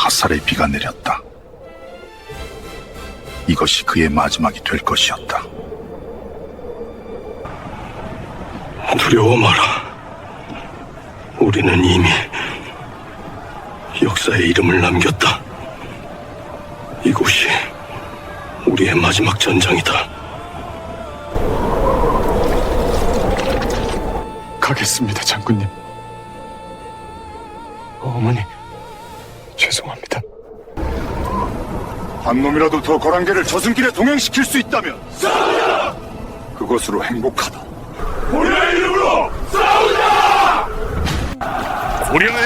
화살의 비가 내렸다. 이것이 그의 마지막이 될 것이었다. 두려워 마라. 우리는 이미 역사의 이름을 남겼다. 이곳이 우리의 마지막 전장이다. 가겠습니다, 장군님. 어머니, 죄송합니다. 한 놈이라도 더 거란계를 저승길에 동행시킬 수 있다면 그것으로 행복하다. 고려의 이름으로 싸우자! 서롱의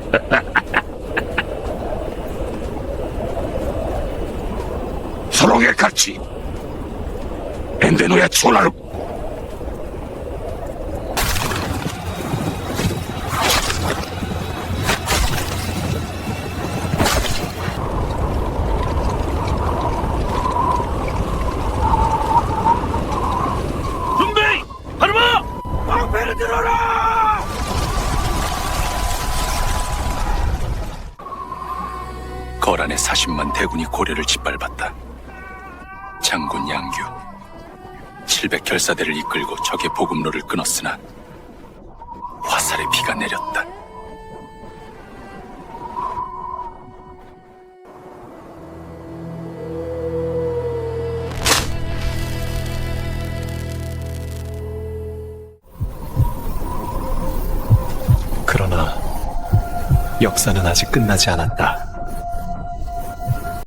そろげ勝ちエンデのやつをなる。 거란의 40만 대군이 고려를 짓밟았다. 장군 양규 700 결사대를 이끌고 적의 보급로를 끊었으나 화살의 비가 내렸다. 그러나 역사는 아직 끝나지 않았다.